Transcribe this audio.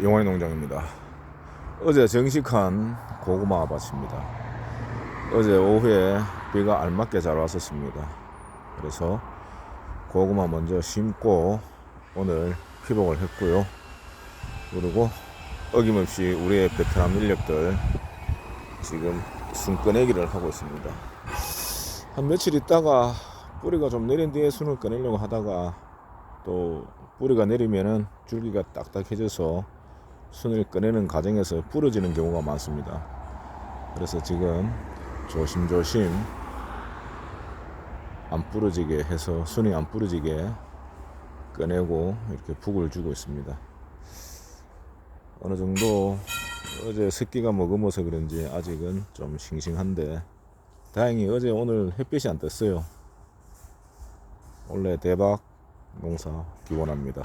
영화의 농장입니다. 어제 정식한 고구마 밭입니다. 어제 오후에 비가 알맞게 잘 왔었습니다. 그래서 고구마 먼저 심고 오늘 피복을 했고요. 그리고 어김없이 우리의 베트남 인력들 지금 순 꺼내기를 하고 있습니다. 한 며칠 있다가 뿌리가 좀 내린 뒤에 순을 꺼내려고 하다가 또 뿌리가 내리면은 줄기가 딱딱해져서 순을 꺼내는 과정에서 부러지는 경우가 많습니다. 그래서 지금 조심조심 안 부러지게 해서 순이 안 부러지게 꺼내고 이렇게 북을 주고 있습니다. 어느 정도 어제 습기가 머금어서 그런지 아직은 좀 싱싱한데 다행히 어제 오늘 햇빛이 안 떴어요. 원래 대박 농사 기원합니다.